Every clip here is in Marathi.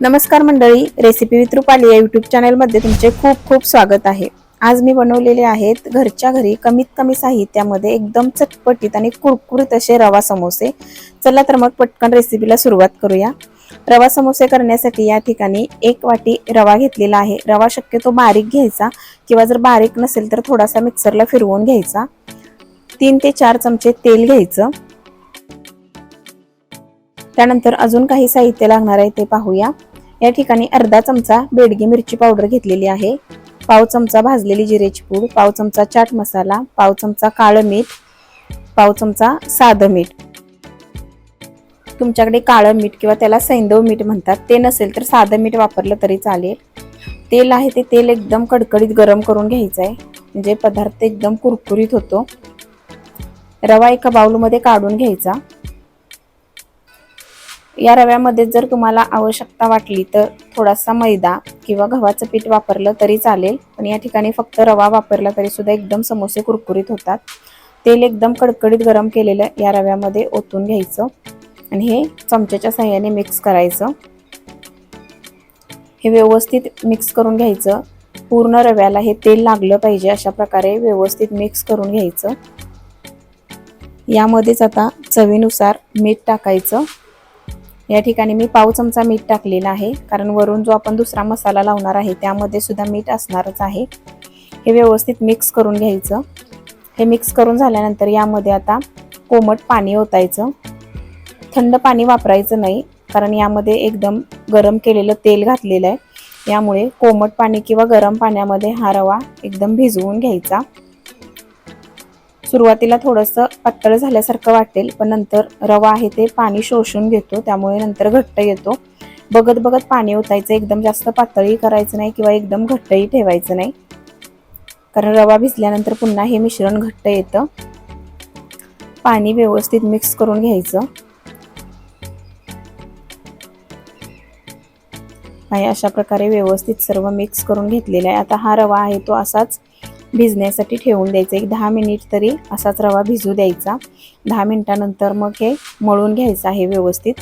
नमस्कार मंडळी रेसिपी विथ रुपाली या यूट्यूब चॅनलमध्ये तुमचे खूप खूप स्वागत आहे. आज मी बनवलेले आहेत घरच्या घरी कमीत कमी साहित्यामध्ये एकदम चटपटीत आणि कुरकुरीत असे रवा समोसे. चला तर मग पटकन रेसिपीला सुरुवात करूया. रवा समोसे करण्यासाठी या ठिकाणी एक वाटी रवा घेतलेला आहे. रवा शक्यतो बारीक घ्यायचा किंवा जर बारीक नसेल तर थोडासा मिक्सरला फिरवून घ्यायचा. तीन ते चार चमचे तेल घ्यायचं. त्यानंतर अजून काही साहित्य लागणार आहे ते पाहूया. या ठिकाणी अर्धा चमचा बेडगी मिरची पावडर घेतलेली आहे. पाव चमचा भाजलेली जिरेची पूड पाव चमचा चाट मसाला पाव चमचा काळं मीठ पाव चमचा साधं मीठ. तुमच्याकडे काळं मीठ किंवा त्याला सैंदव मीठ म्हणतात. ते नसेल तर साधं मीठ वापरलं तरी चालेल. तेल आहे ते तेल एकदम कडकडीत गरम करून घ्यायचं आहे म्हणजे पदार्थ एकदम कुरकुरीत होतो. रवा एका बाऊलमध्ये काढून घ्यायचा. या रव्यामध्ये जर तुम्हाला आवश्यकता वाटली तर थोडासा मैदा किंवा गव्हाचं पीठ वापरलं तरी चालेल. पण या ठिकाणी फक्त रवा वापरला तरी सुद्धा एकदम समोसे कुरकुरीत होतात. तेल एकदम कडकडीत गरम केलेलं या रव्यामध्ये ओतून घ्यायचं आणि हे चमच्याच्या साह्याने मिक्स करायचं. हे व्यवस्थित मिक्स करून घ्यायचं. पूर्ण रव्याला हे तेल लागलं पाहिजे अशा प्रकारे व्यवस्थित मिक्स करून घ्यायचं. यामध्येच आता चवीनुसार मीठ टाकायचं. या ठिकाणी मी पाव चमचा मीठ टाकलेला आहे. कारण वरून जो आपण दुसरा मसाला लावणार आहे त्यामध्ये सुद्धा मीठ असणारच आहे. हे व्यवस्थित मिक्स करून घ्यायचं. हे मिक्स करून झाल्यानंतर यामध्ये आता कोमट पाणी ओतायचं. थंड पाणी वापरायचं नाही कारण यामध्ये एकदम गरम केलेलं तेल घातलेलं आहे. यामुळे कोमट पाणी किंवा गरम पाण्यामध्ये हा रवा एकदम भिजवून घ्यायचा. सुरुवातीला थोडंसं पातळ झाल्यासारखं वाटेल पण नंतर रवा आहे ते पाणी शोषून घेतो त्यामुळे नंतर घट्ट येतो. बघत बघत पाणी ओतायचं एकदम जास्त पातळही करायचं नाही किंवा एकदम घट्टही ठेवायचं नाही. कारण रवा भिजल्यानंतर पुन्हा हे मिश्रण घट्ट येतं. पाणी व्यवस्थित मिक्स करून घ्यायचं. आणि अशा प्रकारे व्यवस्थित सर्व मिक्स करून घेतलेला आहे. आता हा रवा आहे तो असाच भिजण्यासाठी ठेवून द्यायचं. एक दहा मिनिट तरी असाच रवा भिजू द्यायचा. दहा मिनिटानंतर मग हे मळून घ्यायचं आहे व्यवस्थित.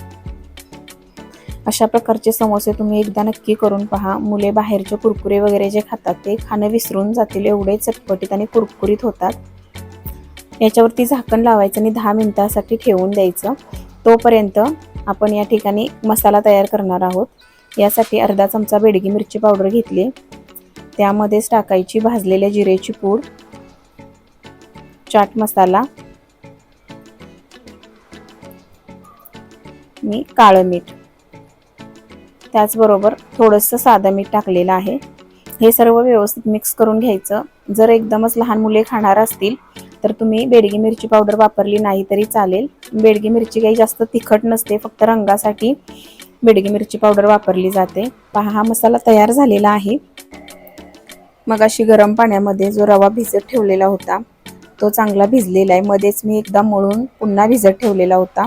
अशा प्रकारचे समोसे तुम्ही एकदा नक्की करून पहा. मुले बाहेरचे कुरकुरे वगैरे जे खातात ते खाणं विसरून जातील एवढे चटपटीत आणि कुरकुरीत होतात. याच्यावरती झाकण लावायचं आणि दहा मिनिटासाठी ठेवून द्यायचं. तोपर्यंत आपण या ठिकाणी मसाला तयार करणार आहोत. यासाठी अर्धा चमचा बेडगी मिरची पावडर घेतली. त्यामध्येच टाकायची भाजलेल्या जिरेची पूड चाट मसाला मी काळं मीठ. त्याचबरोबर थोडंसं साधं मीठ टाकलेलं आहे. हे सर्व व्यवस्थित मिक्स करून घ्यायचं. जर एकदमच लहान मुले खाणार असतील तर तुम्ही बेडगी मिरची पावडर वापरली नाही तरी चालेल. बेडगी मिरची काही जास्त तिखट नसते फक्त रंगासाठी बेडगी मिरची पावडर वापरली जाते. पहा हा मसाला तयार झालेला आहे. मग अशी गरम पाण्यामध्ये जो रवा भिजत ठेवलेला होता तो चांगला भिजलेला आहे. मध्येच मी एकदा मळून पुन्हा भिजत ठेवलेला होता.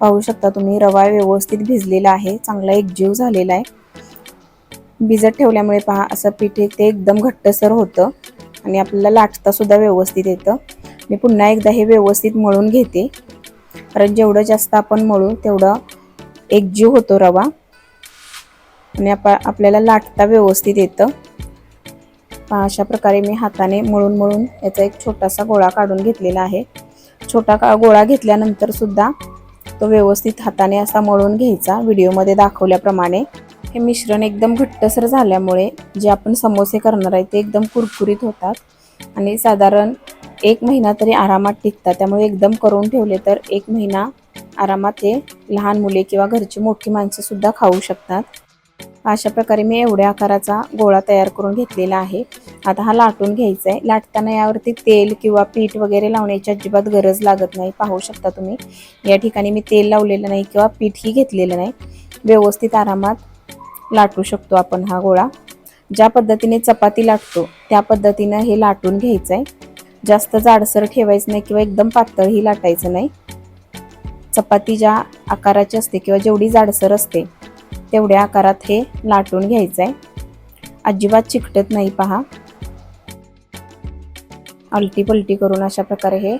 पाहू शकता तुम्ही रवा व्यवस्थित भिजलेला आहे चांगला एकजीव झालेला आहे. भिजत ठेवल्यामुळे पहा असं पीठ ते एकदम घट्टसर होतं आणि आपल्याला लाटतासुद्धा व्यवस्थित येतं. मी पुन्हा एकदा हे व्यवस्थित मळून घेते. कारण जेवढं जास्त आपण मळू तेवढं एकजीव होतो रवा. आणि आप आपल्याला लाटता व्यवस्थित येतं. पहा अशा प्रकारे मी हाताने मळून मळून याचा एक छोटासा गोळा काढून घेतलेला आहे. छोटा का गोळा घेतल्यानंतर सुद्धा तो व्यवस्थित हाताने असा मळून घ्यायचा. व्हिडिओमध्ये दाखवल्याप्रमाणे हे मिश्रण एकदम घट्टसर झाल्यामुळे जे आपण समोसे करणार आहे ते एकदम कुरकुरीत होतात आणि साधारण एक महिना तरी आरामात टिकतात. त्यामुळे एकदम करून ठेवले तर एक महिना आरामात ते लहान मुले किंवा घरची मोठी माणसंसुद्धा खाऊ शकतात. अशा प्रकारे मी एवढ्या आकाराचा गोळा तयार करून घेतलेला आहे. आता हा लाटून घ्यायचा आहे लाटताना यावरती तेल किंवा पीठ वगैरे लावण्याची अजिबात गरज लागत नाही. पाहू शकता तुम्ही. या ठिकाणी मी तेल लावलेलं नाही किंवा पीठही घेतलेलं नाही. व्यवस्थित आरामात लाटू शकतो आपण हा गोळा. ज्या पद्धतीने चपाती लाटतो त्या पद्धतीनं हे लाटून घ्यायचं आहे जास्त जाडसर ठेवायचं नाही किंवा एकदम पातळही लाटायचं नाही. चपाती ज्या आकाराची असते किंवा जेवढी जाडसर असते तेवढ्या आकारात हे लाटून घ्यायचं आहे अजिबात चिकटत नाही पहा. आलटी पलटी करून अशा प्रकारे हे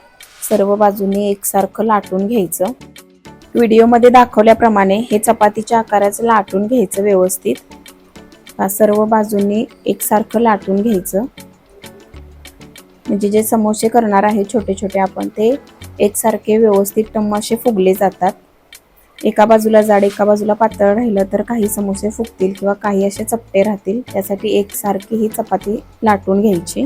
सर्व बाजूंनी एकसारखं लाटून घ्यायचं. व्हिडिओमध्ये दाखवल्याप्रमाणे हे चपातीच्या आकाराचं लाटून घ्यायचं व्यवस्थित. सर्व बाजूंनी एकसारखं लाटून घ्यायचं. म्हणजे जे समोसे करणार आहे छोटे छोटे आपण ते एकसारखे व्यवस्थित टम्म फुगले जातात. एका बाजूला जाड एका बाजूला पातळ राहिलं तर काही समोसे फुगतील किंवा काही असे चपटे राहतील. त्यासाठी एकसारखी ही चपाती लाटून घ्यायची.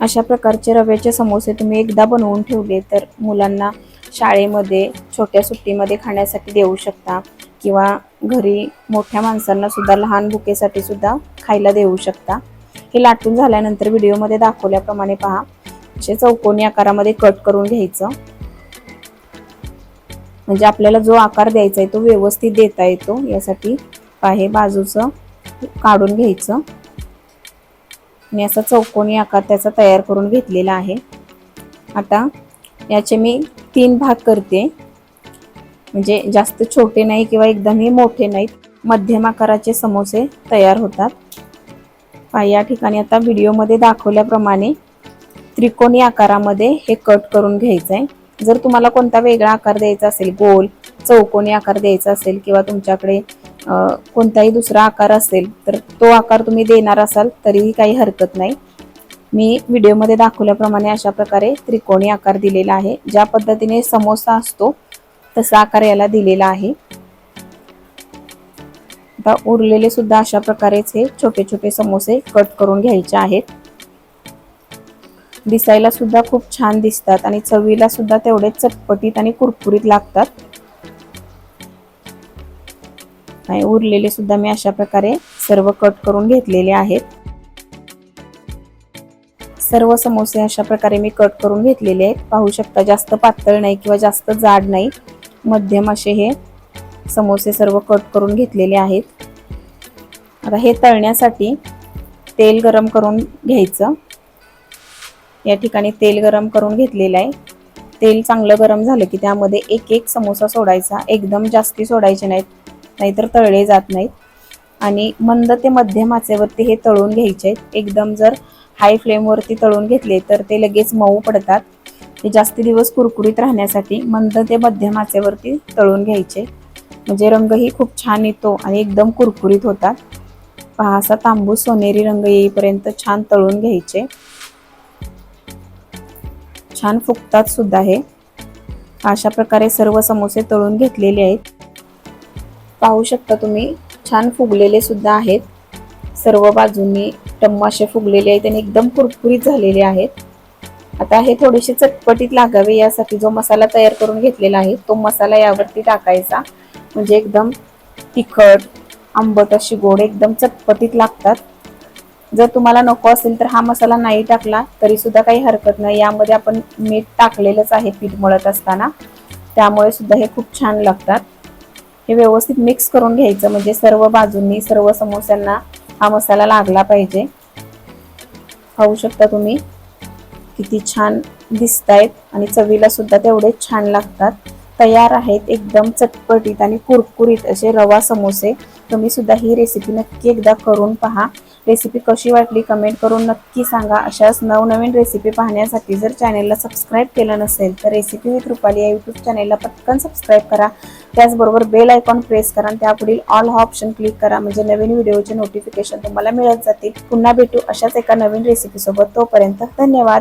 अशा प्रकारचे रव्याचे समोसे तुम्ही एकदा बनवून ठेवले तर मुलांना शाळेमध्ये छोट्या सुट्टीमध्ये खाण्यासाठी देऊ शकता किंवा घरी मोठ्या माणसांना सुद्धा लहान बुकेसाठी सुद्धा खायला देऊ शकता. हे लाटून झाल्यानंतर व्हिडिओमध्ये दाखवल्याप्रमाणे पहा. असे चौकोनी आकारामध्ये कट करून घ्यायचं. म्हणजे आपल्याला जो आकार द्यायचा आहे तो व्यवस्थित देता येतो. यासाठी हे बाजूचं काढून घ्यायचं. मी असा चौकोनी आकार त्याचा तयार करून घेतलेला आहे. आता याचे मी तीन भाग करते. म्हणजे जास्त छोटे नाही किंवा एकदमही मोठे नाहीत. मध्यम आकाराचे समोसे तयार होतात. या ठिकाणी आता व्हिडिओमध्ये दाखवल्याप्रमाणे त्रिकोणी आकारामध्ये हे कट करून घ्यायचं आहे जर तुम्हाला कोणता वेगळा आकार द्यायचा असेल गोल चौकोनी आकार द्यायचा असेल किंवा तुमच्याकडे कोणताही दुसरा आकार असेल तर तो आकार तुम्ही देणार असाल तरीही काही हरकत नाही. मी व्हिडिओमध्ये दाखवल्याप्रमाणे अशा प्रकारे त्रिकोणी आकार दिलेला आहे. ज्या पद्धतीने समोसा असतो तसा आकार याला दिलेला आहे. आता उरलेले सुद्धा अशा प्रकारेच हे छोटे छोटे समोसे कट करून घ्यायचे आहेत. दिसायला सुद्धा खूप छान दिसतात आणि चवीला सुद्धा तेवढे चटपटीत आणि कुरकुरीत लागतात. आणि उरलेले सुद्धा मी अशा प्रकारे सर्व कट करून घेतलेले आहेत. सर्व समोसे अशा प्रकारे मी कट करून घेतलेले आहेत. पाहू शकता जास्त पातळ नाही किंवा जास्त जाड नाही. मध्यम असे हे समोसे सर्व कट करून घेतलेले आहेत. आता हे तळण्यासाठी तेल गरम करून घ्यायचं. या ठिकाणी तेल गरम करून घेतलेलं आहे. तेल चांगलं गरम झालं की त्यामध्ये एक एक समोसा सोडायचा. एकदम जास्ती सोडायचे नाहीत नाहीतर तळले जात नाहीत. आणि मंद ते मध्यम आचेवरती हे तळून घ्यायचे. आहेत एकदम जर हाय फ्लेमवरती तळून घेतले तर ते लगेच मऊ पडतात. ते जास्ती दिवस कुरकुरीत राहण्यासाठी मंद ते मध्यम आचेवरती तळून घ्यायचे. म्हणजे रंगही खूप छान येतो आणि एकदम कुरकुरीत होतात. पहा असा तांबूस सोनेरी रंग येईपर्यंत छान तळून घ्यायचे. छान फुगतात सुद्धा हे. अशा प्रकारे सर्व समोसे तळून घेतलेले आहेत. पाहू शकता तुम्ही छान फुगलेले सुद्धा आहेत. सर्व बाजूंनी टम्माशे फुगलेले आहेत आणि एकदम कुरकुरीत झालेले आहेत. आता हे थोडेसे चटपटीत लागावे यासाठी जो मसाला तयार करून घेतलेला आहे तो मसाला यावरती टाकायचा. म्हणजे एकदम तिखट आंबट अशी गोड एकदम चटपटीत लागतात. जर तुम्हाला नको असेल तर हा मसाला नाही टाकला तरी सुद्धा काही हरकत नाही. यामध्ये आपण मीठ टाकलेलंच आहे पीठ मळत असताना. त्यामुळे सुद्धा हे खूप छान लागतात. हे व्यवस्थित मिक्स करून घ्यायचं म्हणजे सर्व बाजूंनी सर्व समोस्यांना हा मसाला लागला पाहिजे. खाऊ शकता तुम्ही किती छान दिसत आहेत आणि चवीला सुद्धा तेवढेच छान लागतात. तयार आहेत एकदम चटपटीत आणि कुरकुरीत असे रवा समोसे. तुम्ही सुद्धा ही रेसिपी नक्की एकदा करून पहा. रेसिपी कशी वाटली कमेंट करून नक्की सांगा. अशाच नवनवीन रेसिपी पाहण्यासाठी जर चॅनेलला सबस्क्राईब केलं नसेल तर रेसिपी विथ रुपाली या यूट्यूब चॅनेलला पटकन सबस्क्राईब करा. त्याचबरोबर बेल आयकॉन प्रेस करा आणि त्यापुढील ऑल हा ऑप्शन क्लिक करा. म्हणजे नवीन व्हिडिओचे नोटिफिकेशन तुम्हाला मिळत जातील. पुन्हा भेटू अशाच एका नवीन रेसिपीसोबत तोपर्यंत धन्यवाद.